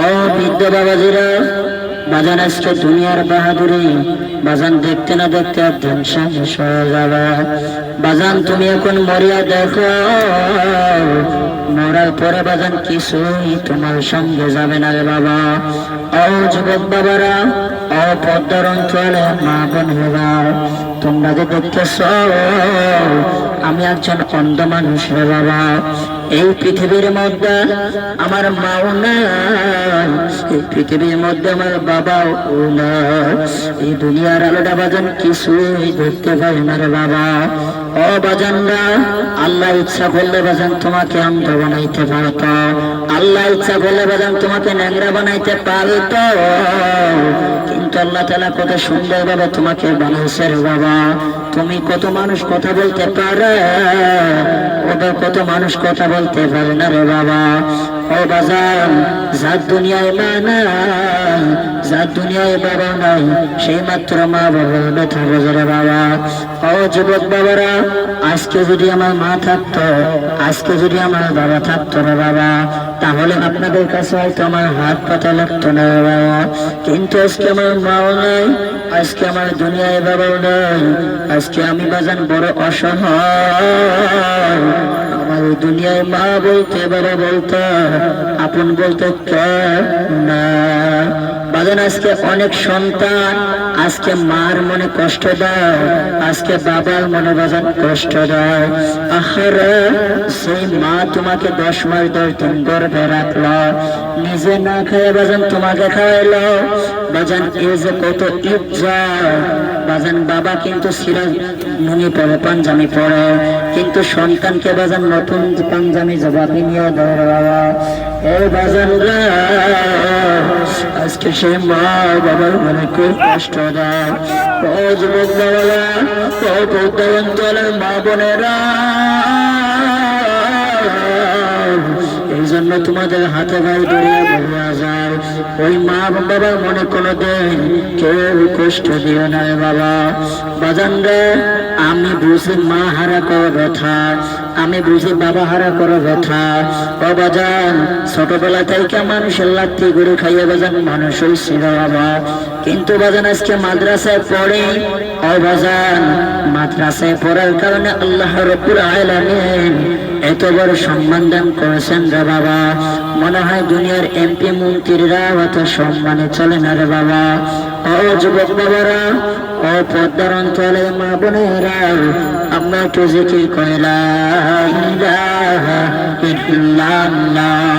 ও বৃদ্ধ বাবাজিরা, বাজান আজকে দুনিয়ার বাহাদুরি। বাজান দেখতে না দেখতে হয়ে যাবে। বাজান, তুমি এখন মরিয়া দেখো। মরার পরে বাজান কিছুই তোমার সঙ্গে যাবে না রে বাবা। ও যুবক বাবারা, ও পদ্মার অঞ্চলে মা বোন তোমরা যে দেখতেছ, আমি একজন অন্ধ মানুষ রে বাবা। এই পৃথিবীর মধ্যে আমার মাও নাই, এই পৃথিবীর মধ্যে আমার বাবাও নাই। এই দুনিয়ার আলোটা বাজান কিছুই দেখতে পাই না রে বাবা। ও বাজানরা, আল্লাহ ইচ্ছা করলে বাজান তোমাকে অন্ধ বানাইতে পারত। আল্লাহ ইচ্ছা করলে বাজান তোমাকে ন্যাংরা বানাইতে পারত। কিন্তু আল্লাহ তালা কত সুন্দর ভাবে তোমাকে বানাইছে রে বাবা। তুমি কত মানুষ কথা বলতে পারে। ওদের কত মানুষ কথা বলতে পারে না রে বাবা। ও বাজার, যার দুনিয়ায় মা না যার দুনিয়ায় বাবা নাই, সেই মাত্র মা বাবা ব্যথা বোঝে রে বাবা। ও যুবক বাবারা, আজকে যদি আমার মা থাকতো, আজকে যদি আমার বাবা থাকতো রে বাবা তাহলে আপনাদের কাছে হয়তো আমার হাত পাতা লাগতো না, বাবা। কিন্তু আজকে আমার মাও নাই, আজকে আমার দুনিয়ায় বাবাও নাই, আজকে আমি বাজান বড় অসহায়। দুনিয়ায় মা বলতে, বাবা বলতে, আপন বলতে কে না বাজান আজকে অনেক সন্তান। আজকে মার মনে কষ্ট দেয়, আজকে বাবার মনে বাজান কষ্ট দেয়। আহারে, সেই মা তোমাকে দশ মাস দশ দিন গর্ভে রাখল। নিজে না খেয়ে বাজান তোমাকে খাওয়াইলো। বাজান এই যে কত ইজ্জা বাজান বাবা কিন্তু সিরাজ নুনি পরে পাঞ্জামি পরে। কিন্তু সন্তানকে বাজান নতুন পাঞ্জামি জবাবি নিয়ে দেয় বাবা। আজকে সে মা বাবার মনে খুব কষ্ট দেয় ও মা বোনেরা। এই জন্য তোমাদের হাতে ভাই দড়িয়ে বলিয়া যায়, ওই মা বাবার মনে কোনো দিন কেউ কষ্ট দিও না রে বাবা। বাজান রে আমি বুঝি মা হারা করো ব্যথা আমি বুঝি বাবা হারা করো ব্যথা। ও বাজান ছোটবেলা থেকে মানুষের লাথি গরু খাইয়ে বাজান মানুষ হয়েছিল বাবা কিন্তু বাজান, আজকে মাদ্রাসায় পড়ে। ও মাদ্রাসায় পড়ার কারণে আল্লাহ রব্বুল আলামিন এত বড় সম্মান দান করেছেন রে বাবা। মনে হয় দুনিয়ার এমপি মন্ত্রীরা অত সম্মানে চলে না রে বাবা ও যুবক বাবারা ও পদ্মার অঞ্চলে মা বোনেরা আমরা একটু জিকির কইলা ইলাহা ইল্লাল্লাহ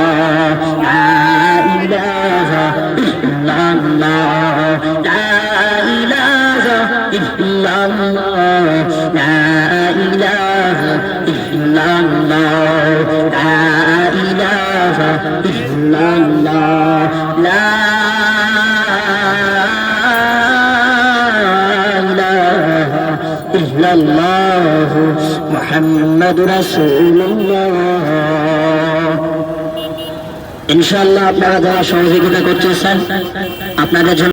illallah la ilaha illallah la ilaha illallah la ilaha illallah la إلا الله محمد رسول الله ইনশাল্লাহ আপনারা যারা সহযোগিতা করতেছেন আপনাদের জন্য